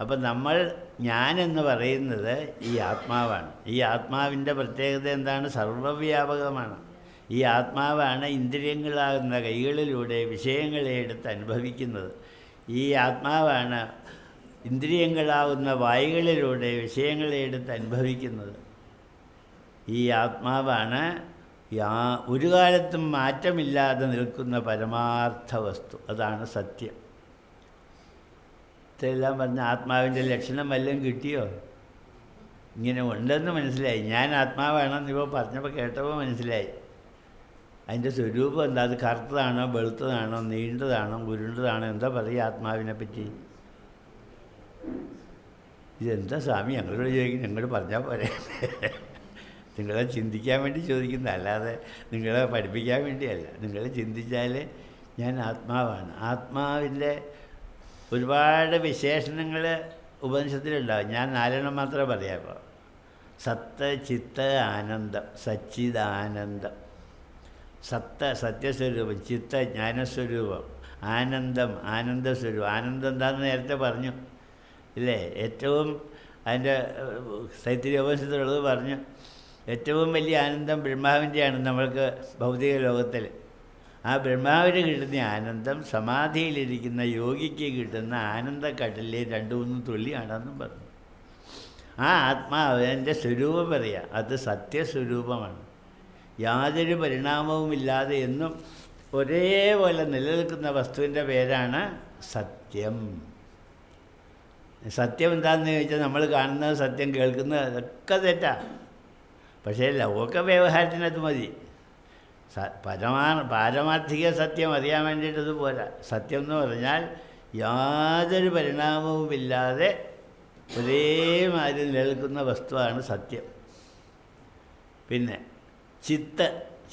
[SPEAKER 1] അപ്പം നമ്മൾ ഞാനെന്ന് പറയുന്നത് ഈ ആത്മാവാണ്. ഈ ആത്മാവിന്റെ പ്രത്യേകത എന്താണ്? സർവവ്യാപകമാണ്. ഈ ആത്മാവാണ് ഇന്ദ്രിയങ്ങളാകുന്ന കൈകളിലൂടെ വിഷയങ്ങളെ എടുത്ത് അനുഭവിക്കുന്നത്. ഈ ആത്മാവാണ് ഇന്ദ്രിയങ്ങളാകുന്ന വായികളിലൂടെ വിഷയങ്ങളെ എടുത്ത് അനുഭവിക്കുന്നത്. ഈ ആത്മാവാണ് യാ ഒരു കാലത്തും മാറ്റമില്ലാതെ നിൽക്കുന്ന പരമാർത്ഥ വസ്തു അതാണ് സത്യം. ഇതെല്ലാം പറഞ്ഞ ആത്മാവിന്റെ ലക്ഷണം വല്ലതും കിട്ടിയോ? ഇങ്ങനെ ഉണ്ടെന്ന് മനസ്സിലായി. ഞാൻ ആത്മാവാണെന്ന് ഇപ്പോൾ പറഞ്ഞപ്പോൾ കേട്ടപ്പോൾ മനസ്സിലായി. അതിന്റെ സ്വരൂപം എന്താ? അത് കറുത്തതാണോ വെളുത്തതാണോ നീണ്ടതാണോ ഉരുണ്ടതാണോ? എന്താ പറയുക ആത്മാവിനെ പറ്റി ഇതെന്താ സ്വാമി? ഞങ്ങളോട് ചോദിക്കും. ഞങ്ങൾ പറഞ്ഞാൽ പോരെ. നിങ്ങളെ ചിന്തിക്കാൻ വേണ്ടി ചോദിക്കുന്ന അല്ലാതെ നിങ്ങളെ പഠിപ്പിക്കാൻ വേണ്ടിയല്ല. നിങ്ങൾ ചിന്തിച്ചാൽ ഞാൻ ആത്മാവാണ്. ആത്മാവിന്റെ ഒരുപാട് വിശേഷണങ്ങൾ ഉപനിഷത്തിലുണ്ടാവും ഞാൻ നാലെണ്ണം മാത്രമേ പറയാം ഇപ്പോൾ സത്ത് ചിത്ത് ആനന്ദം സച്ചിദാനന്ദം. സത്ത സത്യസ്വരൂപം ചിത്ത ജ്ഞാനസ്വരൂപം ആനന്ദം ആനന്ദസ്വരൂപം. ആനന്ദം എന്താണെന്ന് നേരത്തെ പറഞ്ഞു. ഇല്ലേ? ഏറ്റവും അതിന്റെ ശൈത്യോപനിഷത്തുള്ളത് പറഞ്ഞു. ഏറ്റവും വലിയ ആനന്ദം ബ്രഹ്മാവിന്റെയാണ് നമ്മൾക്ക് ഭൗതിക ലോകത്തിൽ. ആ ബ്രഹ്മാവിന് കിട്ടുന്ന ആനന്ദം സമാധിയിലിരിക്കുന്ന യോഗിക്ക് കിട്ടുന്ന ആനന്ദക്കടലിലെ രണ്ട് മൂന്ന് തുള്ളിയാണെന്നും പറഞ്ഞു. ആ ആത്മാവിന്റെ സ്വരൂപം പറയാം. അത് സത്യസ്വരൂപമാണ്. യാതൊരു പരിണാമവുമില്ലാതെ എന്നും ഒരേപോലെ നിലനിൽക്കുന്ന വസ്തുവിന്റെ പേരാണ് സത്യം. സത്യം എന്താണെന്ന് ചോദിച്ചാൽ നമ്മൾ കാണുന്നത് സത്യം കേൾക്കുന്നത് അതൊക്കെ തെറ്റാ. പക്ഷേ ലോക അത് മതി. സ പരമാ പാരമാർത്ഥിക സത്യം അറിയാൻ വേണ്ടിയിട്ടത് പോരാ. സത്യം എന്ന് പറഞ്ഞാൽ യാതൊരു പരിണാമവുമില്ലാതെ ഒരേമാതിരി നിലനിൽക്കുന്ന വസ്തുവാണ് സത്യം. പിന്നെ ചിത്ത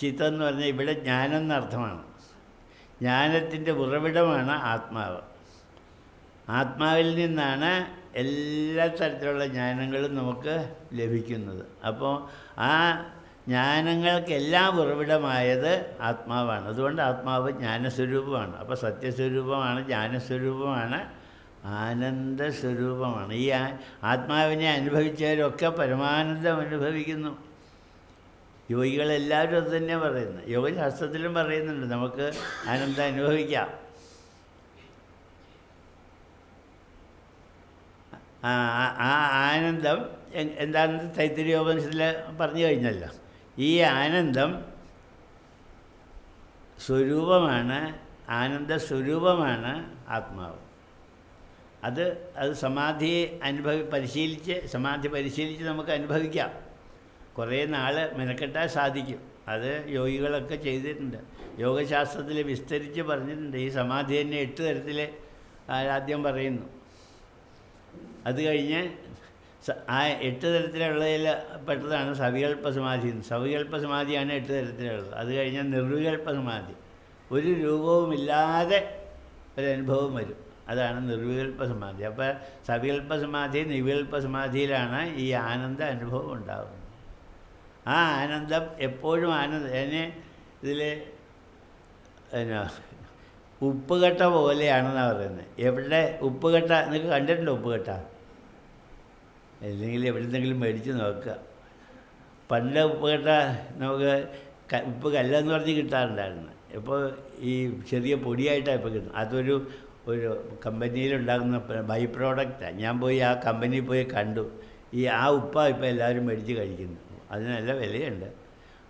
[SPEAKER 1] ചിത്തം എന്ന് പറഞ്ഞാൽ ഇവിടെ ജ്ഞാനം എന്നർത്ഥമാണ് ജ്ഞാനത്തിന്റെ ഉറവിടമാണ് ആത്മാവ്. ആത്മാവിൽ നിന്നാണ് എല്ലാ തരത്തിലുള്ള ജ്ഞാനങ്ങളും നമുക്ക് ലഭിക്കുന്നത്. അപ്പോൾ ആ ജ്ഞാനങ്ങൾക്കെല്ലാം ഉറവിടമായത് ആത്മാവാണ്. അതുകൊണ്ട് ആത്മാവ് ജ്ഞാനസ്വരൂപമാണ്. അപ്പോൾ സത്യസ്വരൂപമാണ് ജ്ഞാനസ്വരൂപമാണ് ആനന്ദസ്വരൂപമാണ്. ഈ ആത്മാവിനെ അനുഭവിച്ചവരൊക്കെ പരമാനന്ദം അനുഭവിക്കുന്നു യോഗികളെല്ലാവരും അത് തന്നെ പറയുന്നത് യോഗശാസ്ത്രത്തിലും പറയുന്നുണ്ട് നമുക്ക് ആനന്ദം അനുഭവിക്കാം. ആ ആനന്ദം എന്താണെന്ന് തൈത്തിരിയോപനിഷത്തിൽ പറഞ്ഞു കഴിഞ്ഞല്ലോ. ഈ ആനന്ദം സ്വരൂപമാണ് ആനന്ദ സ്വരൂപമാണ് ആത്മാവ്. അത് അത് സമാധി അനുഭവി പരിശീലിച്ച് സമാധി പരിശീലിച്ച് നമുക്ക് അനുഭവിക്കാം. കുറേ നാൾ മെനക്കെട്ടാൽ സാധിക്കും. അത് യോഗികളൊക്കെ ചെയ്തിട്ടുണ്ട്. യോഗശാസ്ത്രത്തിൽ വിസ്തരിച്ച് പറഞ്ഞിട്ടുണ്ട്. ഈ സമാധി തന്നെ എട്ട് തരത്തിൽ ആദ്യം പറയുന്നു. അത് കഴിഞ്ഞ് ആ എട്ട് തരത്തിലുള്ളതിൽ പെട്ടതാണ് സവികൽപ്പ സമാധി സവികൽപ്പ സമാധിയാണ് എട്ട് തരത്തിലുള്ളത്. അത് കഴിഞ്ഞാൽ നിർവികൽപ്പ സമാധി. ഒരു രൂപവുമില്ലാതെ ഒരനുഭവം വരും. അതാണ് നിർവികൽപ്പ സമാധി. അപ്പോൾ സവികൽപ്പ സമാധി നിവികൽപ്പ സമാധിയിലാണ് ഈ ആനന്ദ അനുഭവം ഉണ്ടാകുന്നത് ആ ആനന്ദം എപ്പോഴും ആനന്ദ അതിന് ഇതിൽ എന്നാ ഉപ്പുകട്ട പോലെയാണെന്നാണ് പറയുന്നത് എവിടെ ഉപ്പുകട്ട നിങ്ങൾക്ക് കണ്ടിട്ടുണ്ടോ ഉപ്പുകട്ട? അല്ലെങ്കിൽ എവിടെന്നെങ്കിലും മേടിച്ച് നോക്കുക. പണ്ട് ഉപ്പ് ഉപ്പുകട്ട നമുക്ക് ഉപ്പ് കല്ലെന്ന് പറഞ്ഞ് കിട്ടാറുണ്ടായിരുന്നു. ഇപ്പോൾ ഈ ചെറിയ പൊടിയായിട്ടാണ് ഇപ്പോൾ കിട്ടുന്നത്. അതൊരു ഒരു കമ്പനിയിലുണ്ടാകുന്ന ബൈ പ്രോഡക്റ്റാണ് ഞാൻ പോയി ആ കമ്പനിയിൽ പോയി കണ്ടു. ഈ ആ ഉപ്പാണ് ഇപ്പോൾ എല്ലാവരും മേടിച്ച് കഴിക്കുന്നത് അതിനല്ല നല്ല വിലയുണ്ട്.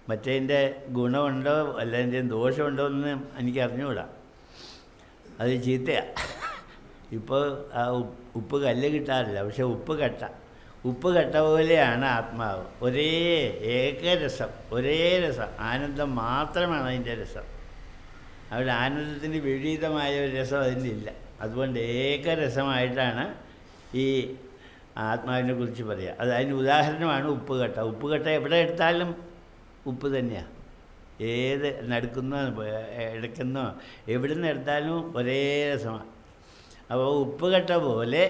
[SPEAKER 1] മറ്റേതിന്റെ ഗുണമുണ്ടോ അല്ലതിന്റെ ദോഷമുണ്ടോ എന്ന് എനിക്ക് അറിഞ്ഞുകൂടാ. അത് ചീത്തയാണ് (laughs) ഇപ്പോൾ ആ ഉപ്പ് കല്ല് കിട്ടാറില്ല. പക്ഷെ ഉപ്പ് കട്ട. ഉപ്പ് കട്ട പോലെയാണ് ആത്മാവ്. ഒരേ ഏകരസം ഒരേ രസം. ആനന്ദം മാത്രമാണ് അതിന്റെ രസം. അവിടെ ആനന്ദത്തിന് വിപരീതമായ ഒരു രസം അതിനില്ല അതുകൊണ്ട് ഏകരസമായിട്ടാണ് ഈ ആത്മാവിനെ കുറിച്ച് പറയുക അത് അതിന് ഉദാഹരണമാണ് ഉപ്പുകട്ട ഉപ്പുകട്ട എവിടെ എടുത്താലും ഉപ്പ് തന്നെയാണ് ഏത് നടക്കുന്നോ എടുക്കുന്നോ എവിടെ നിന്ന് എടുത്താലും ഒരേ രസമാണ് അപ്പോൾ ഉപ്പുകട്ട പോലെ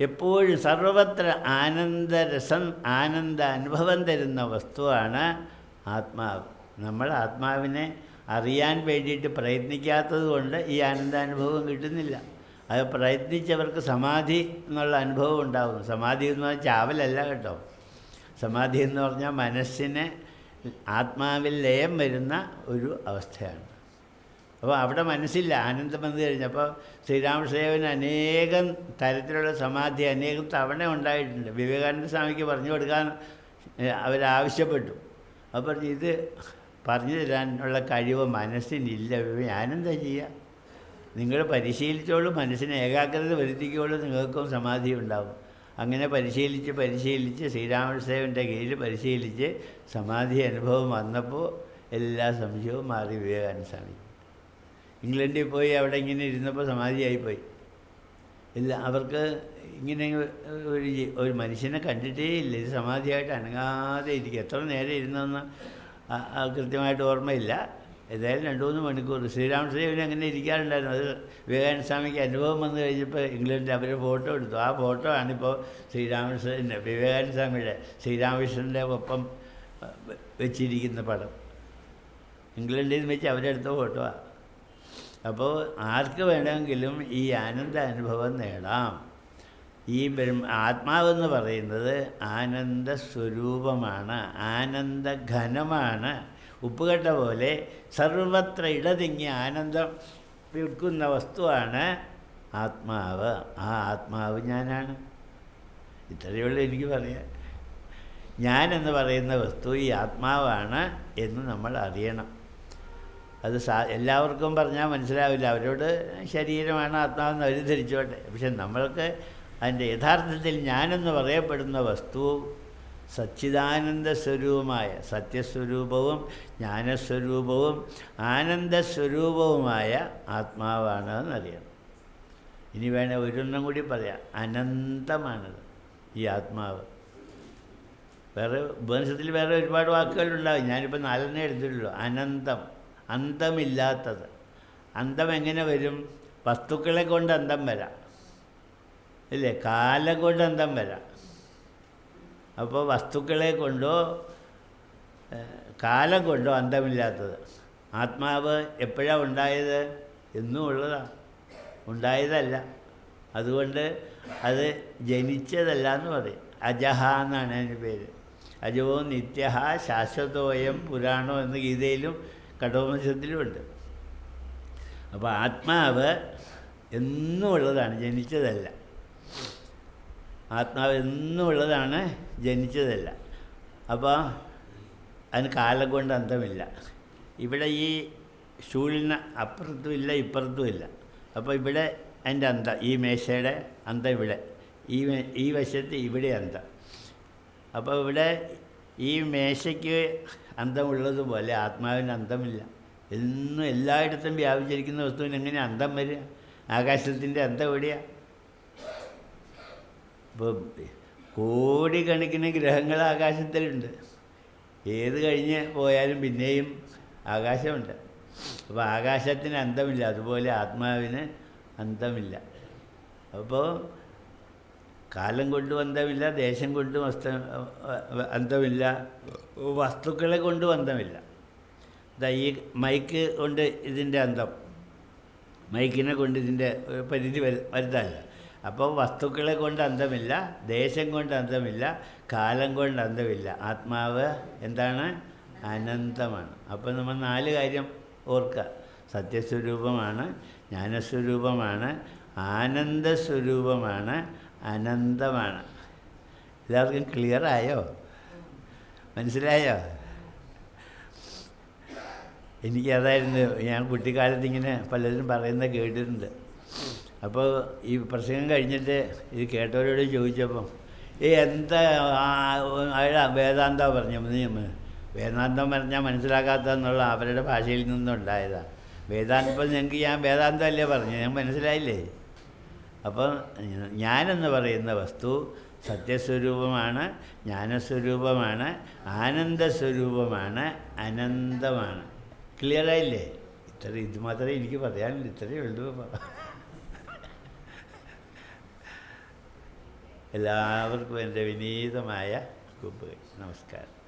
[SPEAKER 1] എപ്പോഴും സർവത്ര ആനന്ദരസം ആനന്ദ അനുഭവം തരുന്ന വസ്തുവാണ് ആത്മാവ്. നമ്മൾ ആത്മാവിനെ അറിയാൻ വേണ്ടിയിട്ട് പ്രയത്നിക്കാത്തത് കൊണ്ട് ഈ ആനന്ദാനുഭവം കിട്ടുന്നില്ല. അത് പ്രയത്നിച്ചവർക്ക് സമാധി എന്നുള്ള അനുഭവം ഉണ്ടാകും സമാധി എന്ന് പറഞ്ഞാൽ ചാവലല്ല കേട്ടോ. സമാധി എന്ന് പറഞ്ഞാൽ മനസ്സിനെ ആത്മാവിൽ ലയം വരുന്ന ഒരു അവസ്ഥയാണ്. അപ്പോൾ അവിടെ മനസ്സില്ല. ആനന്ദം വന്നു കഴിഞ്ഞപ്പോൾ ശ്രീരാമസേവന് അനേകം തരത്തിലുള്ള സമാധി അനേകം തവണ ഉണ്ടായിട്ടുണ്ട്. വിവേകാനന്ദ സ്വാമിക്ക് പറഞ്ഞു കൊടുക്കാൻ അവരാവശ്യപ്പെട്ടു അപ്പോൾ ഇത് പറഞ്ഞു തരാനുള്ള കഴിവ് മനസ്സിനില്ല ഞാനെന്താ ചെയ്യുക നിങ്ങൾ പരിശീലിച്ചോളൂ മനസ്സിനെ ഏകാഗ്രത വരുത്തിക്കോളൂ നിങ്ങൾക്കും സമാധി ഉണ്ടാവും. അങ്ങനെ പരിശീലിച്ച് പരിശീലിച്ച് ശ്രീരാമസേവന്റെ കീഴിൽ പരിശീലിച്ച് സമാധി അനുഭവം വന്നപ്പോൾ എല്ലാ സംശയവും മാറി വിവേകാനന്ദ സ്വാമി ഇംഗ്ലണ്ടിൽ പോയി അവിടെ ഇങ്ങനെ ഇരുന്നപ്പോൾ സമാധിയായിപ്പോയി. ഇല്ല അവർക്ക് ഇങ്ങനെ ഒരു ഒരു മനുഷ്യനെ കണ്ടിട്ടേ ഇല്ല. ഇത് സമാധിയായിട്ട് അനങ്ങാതെ ഇരിക്കുക. എത്ര നേരം ഇരുന്നെന്ന് കൃത്യമായിട്ട് ഓർമ്മയില്ല. ഏതായാലും രണ്ട് മൂന്ന് മണിക്കൂർ. ശ്രീരാമശ്രീവൻ അങ്ങനെ ഇരിക്കാറുണ്ടായിരുന്നു. അത് വിവേകാനന്ദ സ്വാമിക്ക് അനുഭവം വന്നു കഴിഞ്ഞപ്പോൾ ഇംഗ്ലണ്ടിൽ അവർ ഫോട്ടോ എടുത്തു. ആ ഫോട്ടോ ആണിപ്പോൾ ശ്രീരാമകൃഷ്ണന്റെ വിവേകാനന്ദ സ്വാമിയുടെ ശ്രീരാമകൃഷ്ണന്റെ ഒപ്പം വെച്ചിരിക്കുന്ന പടം. ഇംഗ്ലണ്ടിൽ നിന്ന് വെച്ച് അവരെടുത്ത ഫോട്ടോയാണ് അപ്പോൾ ആർക്ക് വേണമെങ്കിലും ഈ ആനന്ദ അനുഭവം നേടാം. ഈ ബ്രഹ്മ ആത്മാവെന്ന് പറയുന്നത് ആനന്ദ സ്വരൂപമാണ് ആനന്ദ ഘനമാണ്. ഉപ്പുകട്ട പോലെ സർവത്ര ഇടതിങ്ങി ആനന്ദം വിൽക്കുന്ന വസ്തുവാണ് ആത്മാവ്. ആ ആത്മാവ് ഞാനാണ്. ഇത്രയേ ഉള്ളൂ എനിക്ക് പറയാൻ. ഞാൻ എന്ന് പറയുന്ന വസ്തു ഈ ആത്മാവാണ് എന്ന് നമ്മൾ അറിയണം. അത് സാ എല്ലാവർക്കും പറഞ്ഞാൽ മനസ്സിലാവില്ല. അവരോട് ശരീരമാണ് ആത്മാവെന്ന് അവർ ധരിച്ചോട്ടെ. പക്ഷെ നമ്മൾക്ക് അതിന്റെ യഥാർത്ഥത്തിൽ ഞാനെന്ന് പറയപ്പെടുന്ന വസ്തു സച്ചിദാനന്ദ സ്വരൂപമായ സത്യസ്വരൂപവും ജ്ഞാനസ്വരൂപവും ആനന്ദസ്വരൂപവുമായ ആത്മാവാണ് എന്നറിയണം ഇനി വേണേൽ ഒരെണ്ണം കൂടി പറയാം. അനന്തമാണത് ഈ ആത്മാവ്. വേറെ ഉപനിഷത്തിൽ വേറെ ഒരുപാട് വാക്കുകളുണ്ടാവും. ഞാനിപ്പോൾ നാലെണ്ണേ എടുത്തിട്ടുള്ളൂ. അനന്തം. അന്തമില്ലാത്തത്. അന്തം എങ്ങനെ വരും? വസ്തുക്കളെ കൊണ്ട് അന്തം വരാം. ഇല്ലേ? കാലം കൊണ്ട് അന്തം വരാം. അപ്പോൾ വസ്തുക്കളെ കൊണ്ടോ കാലം കൊണ്ടോ അന്തമില്ലാത്തത്. ആത്മാവ് എപ്പോഴാണ് ഉണ്ടായത്? എന്നും ഉള്ളതാണ് ഉണ്ടായതല്ല. അതുകൊണ്ട് അത് ജനിച്ചതല്ല എന്ന് പറയും. അജഹ എന്നാണ് അതിന്റെ പേര്. അജോ നിത്യഹ ശാശ്വതോയം പുരാണോ എന്ന് ഗീതയിലും കഠോപനിഷത്തിലുമുണ്ട്. അപ്പോൾ ആത്മാവ് എന്നും ഉള്ളതാണ് ജനിച്ചതല്ല. ആത്മാവ് എന്നും ഉള്ളതാണ് ജനിച്ചതല്ല. അപ്പോൾ അതിന് കാലം കൊണ്ട് അന്തമില്ല. ഇവിടെ ഈ ഷൂളിന് അപ്പുറത്തും ഇല്ല ഇപ്പുറത്തും ഇല്ല അപ്പോൾ ഇവിടെ അതിന്റെ അന്തം ഈ മേശയുടെ അന്തം ഇവിടെ. ഈ ഈ വശത്ത് ഇവിടെ അന്തം. അപ്പോൾ ഇവിടെ ഈ മേശയ്ക്ക് അന്തമുള്ളതുപോലെ ആത്മാവിന് അന്തമില്ല. എന്നും എല്ലായിടത്തും വ്യാപിച്ചിരിക്കുന്ന വസ്തുവിന് എങ്ങനെ അന്തം വരിക? ആകാശത്തിന്റെ അന്തം എവിടെയാണ് ഇപ്പോൾ കോടിക്കണക്കിന് ഗ്രഹങ്ങൾ ആകാശത്തിലുണ്ട്. ഏത് കഴിഞ്ഞ് പോയാലും പിന്നെയും ആകാശമുണ്ട്. അപ്പോൾ ആകാശത്തിന് അന്തമില്ല. അതുപോലെ ആത്മാവിന് അന്തമില്ല. അപ്പോൾ കാലം കൊണ്ടും ബന്ധമില്ല ദേശം കൊണ്ടും വസ്ത്ര അന്തമില്ല വസ്തുക്കളെ കൊണ്ട് ബന്ധമില്ല. ഈ മൈക്ക് കൊണ്ട് ഇതിന്റെ അന്തം മൈക്കിനെ കൊണ്ട് ഇതിന്റെ പരിധി വരു വരുതല്ല അപ്പോൾ വസ്തുക്കളെ കൊണ്ട് അന്തമില്ല ദേശം കൊണ്ട് അന്തമില്ല കാലം കൊണ്ട് അന്തമില്ല. ആത്മാവ് എന്താണ്? അനന്തമാണ്. അപ്പോൾ നമ്മൾ നാല് കാര്യം ഓർക്കുക. സത്യസ്വരൂപമാണ് ജ്ഞാനസ്വരൂപമാണ് ആനന്ദസ്വരൂപമാണ് അനന്തമാണ്. എല്ലാവർക്കും ക്ലിയറായോ മനസ്സിലായോ? എനിക്കതായിരുന്നു ഞാൻ കുട്ടിക്കാലത്ത് ഇങ്ങനെ പലരും പറയുന്നത് കേട്ടിട്ടുണ്ട്. അപ്പോൾ ഈ പ്രസംഗം കഴിഞ്ഞിട്ട് ഇത് കേട്ടവരോട് ചോദിച്ചപ്പം ഏ എന്താ അയാൾ വേദാന്ത പറഞ്ഞു വേദാന്തം പറഞ്ഞാൽ മനസ്സിലാക്കാത്തതെന്നുള്ള അവരുടെ ഭാഷയിൽ നിന്നുണ്ടായതാണ് വേദാന്തം ഞങ്ങൾക്ക് ഞാൻ വേദാന്തമല്ലേ പറഞ്ഞു? ഞാൻ മനസ്സിലായില്ലേ? അപ്പം ഞാനെന്ന് പറയുന്ന വസ്തു സത്യസ്വരൂപമാണ് ജ്ഞാനസ്വരൂപമാണ് ആനന്ദസ്വരൂപമാണ് അനന്തമാണ്. ക്ലിയറായില്ലേ ഇത്ര ഇത് മാത്രമേ എനിക്ക് പറയാനുള്ളൂ ഇത്രയേ ഉള്ളൂ. എല്ലാവർക്കും എന്റെ വിനീതമായ നമസ്കാരം.